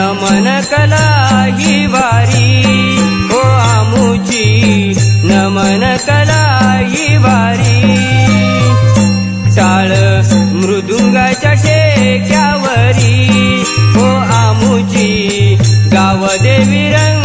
नमन कला ही वारी. हो आमुची नमन कला ही वारी. टाळ मृदुंगाच्या टेक्यावरी हो आमुची गावदेवी रंग